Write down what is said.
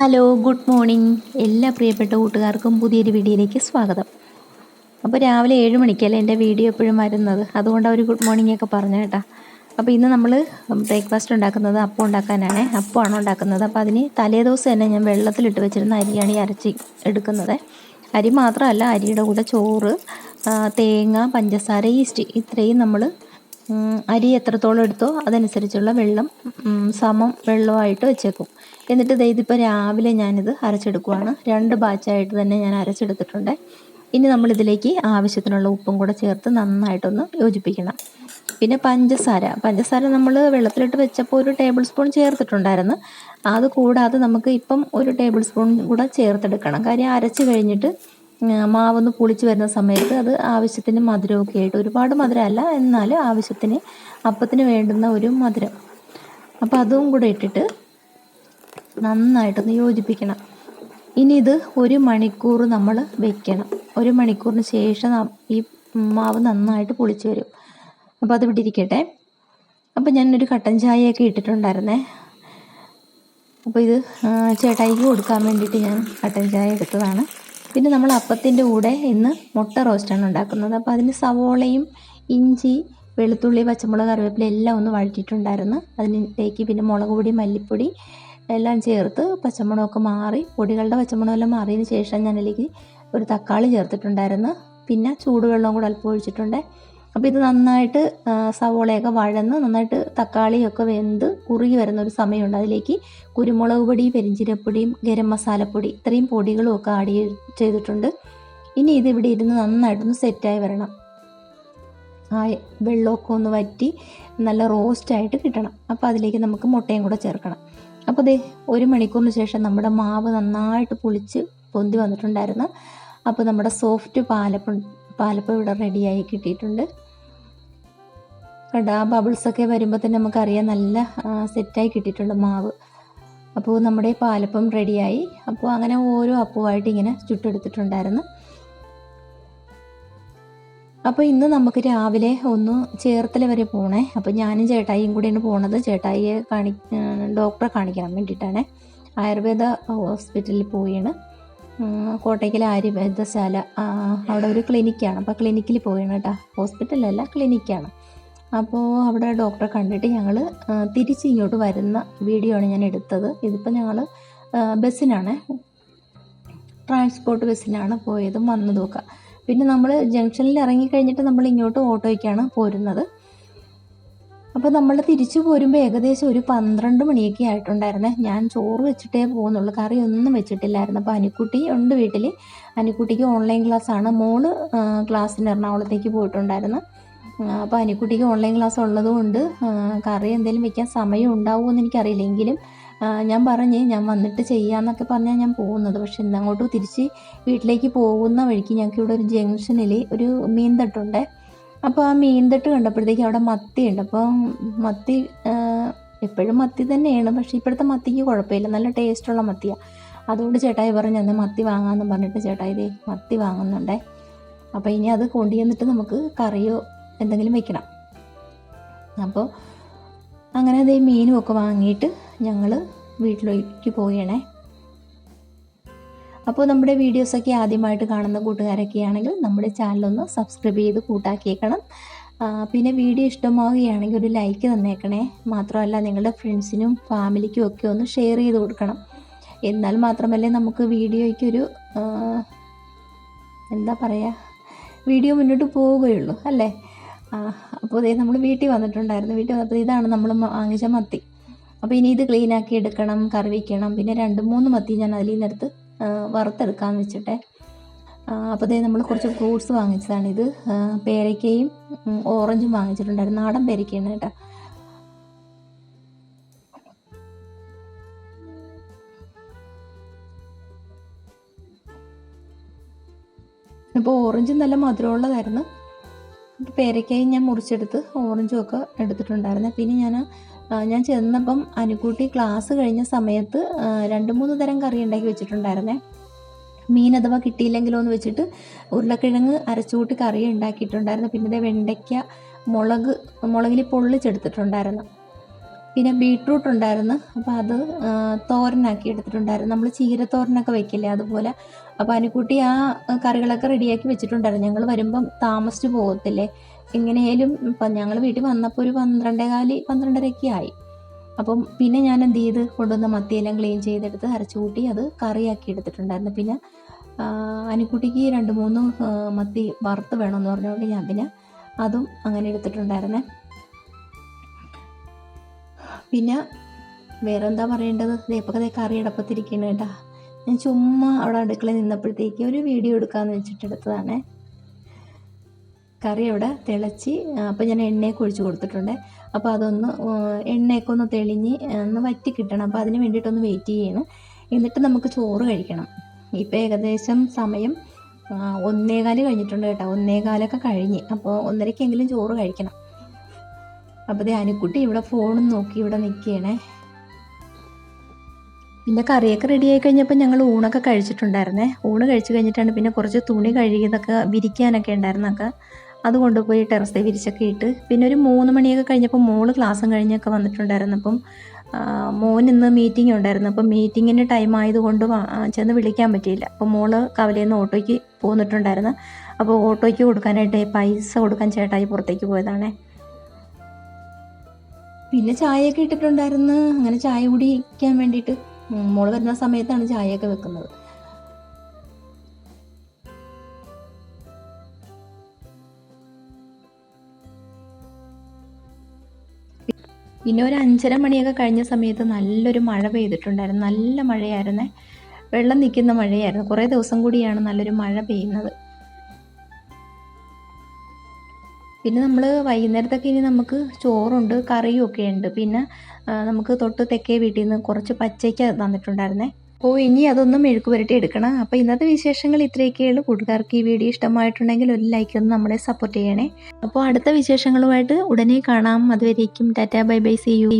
Hello good morning. എല്ലാ പ്രിയപ്പെട്ട കൂട്ടുകാർക്കും പുതിയൊരു വീഡിയോയിലേക്ക് സ്വാഗതം. അപ്പോൾ രാവിലെ ഏഴ് മണിക്കല്ലേ എന്റെ വീഡിയോ എപ്പോഴും വരുന്നത്? അതുകൊണ്ട് അവർ ഗുഡ് മോർണിംഗ് ഒക്കെ പറഞ്ഞു കേട്ടോ. അപ്പോൾ ഇന്ന് നമ്മൾ ബ്രേക്ക്ഫാസ്റ്റ് ഉണ്ടാക്കുന്നത് അപ്പം ഉണ്ടാക്കാനാണ്. അപ്പമാണ് ഉണ്ടാക്കുന്നത്. അപ്പോൾ അതിന് തലേദിവസം തന്നെ ഞാൻ വെള്ളത്തിലിട്ട് വെച്ചിരുന്ന അരിയാണ് ഈ അരച്ച് എടുക്കുന്നത്. അരി മാത്രമല്ല അരിയുടെ കൂടെ ചോറ് തേങ്ങ പഞ്ചസാര ഈസ്റ്റ് ഇത്രയും നമ്മൾ അരി എത്രത്തോളം എടുത്തോ അതനുസരിച്ചുള്ള വെള്ളം സമം വെള്ളമായിട്ട് വെച്ചേക്കും. എന്നിട്ട് ഇതിപ്പോൾ രാവിലെ ഞാനിത് അരച്ചെടുക്കുവാണ്. രണ്ട് ബാച്ചായിട്ട് തന്നെ ഞാൻ അരച്ചെടുത്തിട്ടുണ്ട്. ഇനി നമ്മൾ ഇതിലേക്ക് ആവശ്യത്തിനുള്ള ഉപ്പും കൂടെ ചേർത്ത് നന്നായിട്ടൊന്ന് യോജിപ്പിക്കണം. പിന്നെ പഞ്ചസാര. പഞ്ചസാര നമ്മൾ വെള്ളത്തിലിട്ട് വെച്ചപ്പോൾ ഒരു ടേബിൾ സ്പൂൺ ചേർത്തിട്ടുണ്ടായിരുന്നു. അത് കൂടാതെ നമുക്ക് ഇപ്പം ഒരു ടേബിൾ സ്പൂൺ കൂടെ ചേർത്തെടുക്കണം. കാര്യം അരച്ച് കഴിഞ്ഞിട്ട് മാവൊന്ന് പുളിച്ച് വരുന്ന സമയത്ത് അത് ആവശ്യത്തിന് മധുരമൊക്കെ ആയിട്ട് ഒരുപാട് മധുരമല്ല എന്നാൽ ആവശ്യത്തിന് അപ്പത്തിന് വേണ്ടുന്ന ഒരു മധുരം. അപ്പോൾ അതും കൂടെ ഇട്ടിട്ട് നന്നായിട്ടൊന്ന് യോജിപ്പിക്കണം. ഇനി ഇത് ഒരു മണിക്കൂർ നമ്മൾ വെക്കണം. ഒരു മണിക്കൂറിന് ശേഷം ഈ മാവ് നന്നായിട്ട് പൊളിച്ച് വരും. അപ്പോൾ അത് ഇവിടെ ഇരിക്കട്ടെ അപ്പോൾ ഞാനൊരു കട്ടൻ ചായയൊക്കെ ഇട്ടിട്ടുണ്ടായിരുന്നേ. അപ്പോൾ ഇത് ചേട്ടായിക്ക് കൊടുക്കാൻ വേണ്ടിയിട്ട് ഞാൻ കട്ടൻ ചായ എടുത്തതാണ്. പിന്നെ നമ്മൾ അപ്പത്തിന്റെ കൂടെ ഇന്ന് മുട്ട റോസ്റ്റാണ് ഉണ്ടാക്കുന്നത്. അപ്പോൾ അതിന് സവോളയും ഇഞ്ചി വെളുത്തുള്ളി പച്ചമുളക് കറിവേപ്പില എല്ലാം ഒന്ന് വഴറ്റിയിട്ടുണ്ടായിരുന്നു. അതിലേക്ക് പിന്നെ മുളക് പൊടി മല്ലിപ്പൊടി എല്ലാം ചേർത്ത് പച്ചമുളകൊക്കെ മാറി പൊടികളുടെ പച്ചമുളകെല്ലാം മാറിയതിന് ശേഷം ഞാൻ അതിലേക്ക് ഒരു തക്കാളി ചേർത്തിട്ടുണ്ടായിരുന്നു. പിന്നെ ചൂടുവെള്ളം കൂടെ അല്പം ഒഴിച്ചിട്ടുണ്ട്. അപ്പോൾ ഇത് നന്നായിട്ട് സവോളയൊക്കെ വഴന്ന് നന്നായിട്ട് തക്കാളിയൊക്കെ വെന്ത് കുറുകി വരുന്ന ഒരു സമയമുണ്ട്. അതിലേക്ക് കുരുമുളക് പൊടി പെരിഞ്ചീരപ്പൊടിയും ഗരം മസാലപ്പൊടി ഇത്രയും പൊടികളും ഒക്കെ ആഡ് ചെയ്തിട്ടുണ്ട്. ഇനി ഇത് ഇവിടെ ഇരുന്ന് നന്നായിട്ടൊന്ന് സെറ്റായി വരണം. ആ വെള്ളമൊക്കെ ഒന്ന് വറ്റി നല്ല റോസ്റ്റായിട്ട് കിട്ടണം. അപ്പോൾ അതിലേക്ക് നമുക്ക് മുട്ടയും കൂടെ ചേർക്കണം. അപ്പോൾ ദേ ഒരു മണിക്കൂറിന് ശേഷം നമ്മുടെ മാവ് നന്നായിട്ട് പുളിച്ച് പൊന്തി വന്നിട്ടുണ്ടായിരുന്നു. അപ്പോൾ നമ്മുടെ സോഫ്റ്റ് പാലപ്പം പാലപ്പം ഇവിടെ റെഡിയായി കിട്ടിയിട്ടുണ്ട്. കണ്ട ആ ബബിൾസൊക്കെ വരുമ്പോൾ തന്നെ നമുക്കറിയാം നല്ല സെറ്റായി കിട്ടിയിട്ടുണ്ട് മാവ്. അപ്പോൾ നമ്മുടെ പാലപ്പം റെഡിയായി. അപ്പോൾ അങ്ങനെ ഓരോ അപ്പുമായിട്ട് ഇങ്ങനെ ചുട്ടെടുത്തിട്ടുണ്ടായിരുന്നു. അപ്പോൾ ഇന്ന് നമുക്ക് രാവിലെ ഒന്ന് ചേർത്തല വരെ പോണേ. അപ്പോൾ ഞാനും ചേട്ടായിയും കൂടെയാണ് പോണത്. ചേട്ടായിയെ കാണി ഡോക്ടറെ കാണിക്കാൻ വേണ്ടിയിട്ടാണ്. ആയുർവേദ ഹോസ്പിറ്റലിൽ പോയാണ് കോട്ടയ്ക്കൽ ആയുർവേദശാല വൈദ്യശാല അവിടെ ഒരു ക്ലിനിക്കാണ്. അപ്പോൾ ക്ലിനിക്കിൽ പോയാണ് കേട്ടോ. ഹോസ്പിറ്റലല്ല ക്ലിനിക്കാണ്. അപ്പോൾ അവിടെ ഡോക്ടറെ കണ്ടിട്ട് ഞങ്ങൾ തിരിച്ച് ഇങ്ങോട്ട് വരുന്ന വീഡിയോ ആണ് ഞാൻ എടുത്തത്. ഇതിപ്പോൾ ഞങ്ങൾ ബസ്സിനാണ്. ട്രാൻസ്പോർട്ട് ബസ്സിനാണ് പോയതും വന്നതും ഒക്കെ. പിന്നെ നമ്മൾ ജംഗ്ഷനിൽ ഇറങ്ങിക്കഴിഞ്ഞിട്ട് നമ്മൾ ഇങ്ങോട്ട് ഓട്ടോയ്ക്കാണ് പോരുന്നത്. അപ്പോൾ നമ്മൾ തിരിച്ചു പോരുമ്പോൾ ഏകദേശം ഒരു പന്ത്രണ്ട് മണിയൊക്കെ ആയിട്ടുണ്ടായിരുന്നേ. ഞാൻ ചോറ് വെച്ചിട്ടേ പോകുന്നുള്ളൂ. കറി ഒന്നും വെച്ചിട്ടില്ലായിരുന്നു. അപ്പോൾ അനിക്കുട്ടി ഉണ്ട് വീട്ടിൽ അനിക്കുട്ടിക്ക് ഓൺലൈൻ ക്ലാസ്സാണ് മോൾ ക്ലാസ്സിന് എറണാകുളത്തേക്ക് പോയിട്ടുണ്ടായിരുന്നു. അപ്പോൾ അനിക്കുട്ടിക്ക് ഓൺലൈൻ ക്ലാസ് ഉള്ളതുകൊണ്ട് കറി എന്തെങ്കിലും വെക്കാൻ സമയം ഉണ്ടാവുമെന്ന് എനിക്കറിയില്ല. എങ്കിലും ഞാൻ പറഞ്ഞ് ഞാൻ വന്നിട്ട് ചെയ്യാന്നൊക്കെ പറഞ്ഞാൽ ഞാൻ പോകുന്നത്. പക്ഷെ ഇന്നങ്ങോട്ട് തിരിച്ച് വീട്ടിലേക്ക് പോകുന്ന വഴിക്ക് ഞങ്ങൾക്ക് ഇവിടെ ഒരു ജംഗ്ഷനിൽ ഒരു മീൻതട്ടുണ്ട് അപ്പോൾ ആ മീൻതട്ട് കണ്ടപ്പോഴത്തേക്ക് അവിടെ മത്തിയുണ്ട്. അപ്പോൾ മത്തി എപ്പോഴും മത്തി തന്നെയാണ്. പക്ഷേ ഇപ്പോഴത്തെ മത്തിക്ക് കുഴപ്പമില്ല. നല്ല ടേസ്റ്റുള്ള മത്തിയാണ് അതുകൊണ്ട് ചേട്ടായി പറഞ്ഞു അന്ന് മത്തി വാങ്ങാമെന്ന് പറഞ്ഞിട്ട് ചേട്ടായി ഇതേ മത്തി വാങ്ങുന്നുണ്ടേ. അപ്പോൾ ഇനി അത് കൊണ്ടുചെന്നിട്ട് നമുക്ക് കറിയോ എന്തെങ്കിലും വെക്കണം. അപ്പോൾ അങ്ങനെ അതേ മീനും ഒക്കെ വാങ്ങിയിട്ട് ഞങ്ങൾ വീട്ടിലേക്ക് പോയണേ അപ്പോൾ നമ്മുടെ വീഡിയോസൊക്കെ ആദ്യമായിട്ട് കാണുന്ന കൂട്ടുകാരൊക്കെ ആണെങ്കിൽ നമ്മുടെ ചാനലൊന്ന് സബ്സ്ക്രൈബ് ചെയ്ത് കൂട്ടാക്കിയേക്കണം. പിന്നെ വീഡിയോ ഇഷ്ടമാവുകയാണെങ്കിൽ ഒരു ലൈക്ക് തന്നേക്കണേ. മാത്രമല്ല നിങ്ങളുടെ ഫ്രണ്ട്സിനും ഫാമിലിക്കും ഒക്കെ ഒന്ന് ഷെയർ ചെയ്ത് കൊടുക്കണം. എന്നാൽ മാത്രമല്ലേ നമുക്ക് വീഡിയോയ്ക്കൊരു എന്താ പറയുക വീഡിയോ മുന്നോട്ട് പോവുകയുള്ളൂ അല്ലേ? അപ്പോൾ ഇതേ നമ്മൾ വീട്ടിൽ വന്നിട്ടുണ്ടായിരുന്നു. വീട്ടിൽ വന്നപ്പോൾ ഇതാണ് നമ്മൾ വാങ്ങിച്ച മത്തി. അപ്പോൾ ഇനി ഇത് ക്ലീനാക്കി എടുക്കണം കറി വയ്ക്കണം പിന്നെ രണ്ട് മൂന്ന് മത്തി ഞാൻ അതിൽ നിന്നെടുത്ത് ആ, വറുത്തെടുക്കാമെന്ന് വെച്ചിട്ടെ. അപ്പോൾ ഇതേ നമ്മൾ കുറച്ച് ഫ്രൂട്ട്സ് വാങ്ങിച്ചതാണ് ഇത് പേരയ്ക്കയും ഓറഞ്ചും വാങ്ങിച്ചിട്ടുണ്ടായിരുന്നു. നാടൻ പേരയ്ക്കയാണ് കേട്ടോ. ഇപ്പോൾ ഓറഞ്ചും നല്ല മധുരമുള്ളതായിരുന്നു. പേരയ്ക്കയും ഞാൻ മുറിച്ചെടുത്ത് ഓറഞ്ചും ഒക്കെ എടുത്തിട്ടുണ്ടായിരുന്നു. പിന്നെ ഞാൻ ഞാൻ ചെന്നപ്പം അനുകൂട്ടി ക്ലാസ് കഴിഞ്ഞ സമയത്ത് രണ്ട് മൂന്ന് തരം കറി ഉണ്ടാക്കി വെച്ചിട്ടുണ്ടായിരുന്നേ. മീൻ അഥവാ കിട്ടിയില്ലെങ്കിലോ എന്ന് വെച്ചിട്ട് ഉരുളക്കിഴങ്ങ് അരച്ചുകൂട്ടി കറി ഉണ്ടാക്കിയിട്ടുണ്ടായിരുന്നു. പിന്നെ ദേ വെണ്ടയ്ക്ക മുളക് മുളകിൽ പൊള്ളിച്ചെടുത്തിട്ടുണ്ടായിരുന്നു. പിന്നെ ബീട്രൂട്ട് ഉണ്ടായിരുന്നു. അപ്പോൾ അത് തോരനാക്കി എടുത്തിട്ടുണ്ടായിരുന്നു. നമ്മൾ ചീരത്തോരനൊക്കെ വെക്കില്ലേ അതുപോലെ. അപ്പോൾ അനുക്കുട്ടി ആ കറികളൊക്കെ റെഡിയാക്കി വെച്ചിട്ടുണ്ടായിരുന്നു. ഞങ്ങൾ വരുമ്പം താമസിച്ച് പോകത്തില്ലേ? എങ്ങനെയായാലും ഇപ്പം ഞങ്ങൾ വീട്ടിൽ വന്നപ്പോൾ ഒരു പന്ത്രണ്ടേ കാൽ പന്ത്രണ്ടരയൊക്കെ ആയി. അപ്പം പിന്നെ ഞാൻ എന്ത് ചെയ്ത്? കൊണ്ടുവന്ന മത്തിയെല്ലാം ക്ലീൻ ചെയ്തെടുത്ത് അരച്ചു കൂട്ടി അത് കറിയാക്കി എടുത്തിട്ടുണ്ടായിരുന്നു. പിന്നെ അനുക്കുട്ടിക്ക് രണ്ട് മൂന്ന് മത്തി വറുത്ത് വേണമെന്ന് പറഞ്ഞുകൊണ്ട് ഞാൻ പിന്നെ അതും അങ്ങനെ എടുത്തിട്ടുണ്ടായിരുന്നേ. പിന്നെ വേറെ എന്താ പറയേണ്ടത്? ദേ കറി അടപ്പത്തിരിക്കണ കേട്ടാ. ഞാൻ ചുമ്മാ അവിടെ അടുക്കളയിൽ നിന്നപ്പോഴത്തേക്ക് ഒരു വീഡിയോ എടുക്കാമെന്ന് വെച്ചിട്ട് എടുത്തതാണേ. കറി അവിടെ തിളച്ച് അപ്പോൾ ഞാൻ എണ്ണയൊക്കെ ഒഴിച്ച് കൊടുത്തിട്ടുണ്ട്. അപ്പോൾ അതൊന്ന് എണ്ണയൊക്കെ ഒന്ന് തെളിഞ്ഞ് ഒന്ന് വറ്റി കിട്ടണം. അപ്പോൾ അതിന് വേണ്ടിയിട്ടൊന്ന് വെയിറ്റ് ചെയ്യണം. എന്നിട്ട് നമുക്ക് ചോറ് കഴിക്കണം. ഇപ്പോൾ ഏകദേശം സമയം ഒന്നേകാൽ കഴിഞ്ഞിട്ടുണ്ട് കേട്ടോ. ഒന്നേകാലൊക്കെ കഴിഞ്ഞ്. അപ്പോൾ ഒന്നരക്കെങ്കിലും ചോറ് കഴിക്കണം. അപ്പോൾ ദേ അനുക്കുട്ടി ഇവിടെ ഫോണും നോക്കി ഇവിടെ നിൽക്കുകയാണേ. പിന്നെ കറിയൊക്കെ റെഡിയായി കഴിഞ്ഞപ്പോൾ ഞങ്ങൾ ഊണൊക്കെ കഴിച്ചിട്ടുണ്ടായിരുന്നേ. ഊണ് കഴിച്ചു കഴിഞ്ഞിട്ടാണ് പിന്നെ കുറച്ച് തുണി കഴുകിയതൊക്കെ വിരിക്കാനൊക്കെ ഉണ്ടായിരുന്നൊക്കെ. അത് കൊണ്ടുപോയി ടെറസിൽ വിരിച്ചൊക്കെ ഇട്ട്. പിന്നെ ഒരു മൂന്ന് മണിയൊക്കെ കഴിഞ്ഞപ്പോൾ മോൾ ക്ലാസ്സും കഴിഞ്ഞൊക്കെ വന്നിട്ടുണ്ടായിരുന്നു അപ്പം മോൻ ഇന്ന് മീറ്റിംഗ് ഉണ്ടായിരുന്നു. അപ്പം മീറ്റിങ്ങിന്റെ ടൈം ആയതുകൊണ്ട് ചെന്ന് വിളിക്കാൻ പറ്റിയില്ല. അപ്പം മോൾ കവലയിൽ നിന്ന് ഓട്ടോയ്ക്ക് പോന്നിട്ടുണ്ടായിരുന്നു. അപ്പോൾ ഓട്ടോയ്ക്ക് കൊടുക്കാനായിട്ട് പൈസ കൊടുക്കാൻ ചേട്ടായി പുറത്തേക്ക് പോയതാണേ. പിന്നെ ചായയൊക്കെ ഇട്ടിട്ടുണ്ടായിരുന്നു. അങ്ങനെ ചായ കുടിക്കാൻ വേണ്ടിയിട്ട്. മോൾ വരുന്ന സമയത്താണ് ചായയൊക്കെ വെക്കുന്നത്. പിന്നെ ഒരു അഞ്ചര മണിയൊക്കെ കഴിഞ്ഞ സമയത്ത് നല്ലൊരു മഴ പെയ്തിട്ടുണ്ടായിരുന്നു. നല്ല മഴയായിരുന്നേ. വെള്ളം നിൽക്കുന്ന മഴയായിരുന്നു. കുറേ ദിവസം കൂടിയാണ് നല്ലൊരു മഴ പെയ്യുന്നത്. പിന്നെ നമ്മൾ വൈകുന്നേരത്തൊക്കെ ഇനി നമുക്ക് ചോറുണ്ട് കറിയും ഒക്കെ ഉണ്ട്. പിന്നെ നമുക്ക് തൊട്ട് തെക്കേ വീട്ടിൽ നിന്ന് കുറച്ച് പച്ചയ്ക്ക തന്നിട്ടുണ്ടായിരുന്നേ. അപ്പോൾ ഇനി അതൊന്നും മെഴുക്ക് പുരട്ടി എടുക്കണം. അപ്പോൾ ഇന്നത്തെ വിശേഷങ്ങൾ ഇത്രയൊക്കെയുള്ളൂ കൂട്ടുകാർക്ക് ഈ വീഡിയോ ഇഷ്ടമായിട്ടുണ്ടെങ്കിൽ ഒരു ലൈക്ക് ഒന്ന് നമ്മളെ സപ്പോർട്ട് ചെയ്യണേ. അപ്പോൾ അടുത്ത വിശേഷങ്ങളുമായിട്ട് ഉടനെ കാണാം. അതുവരേക്കും tata bye bye see you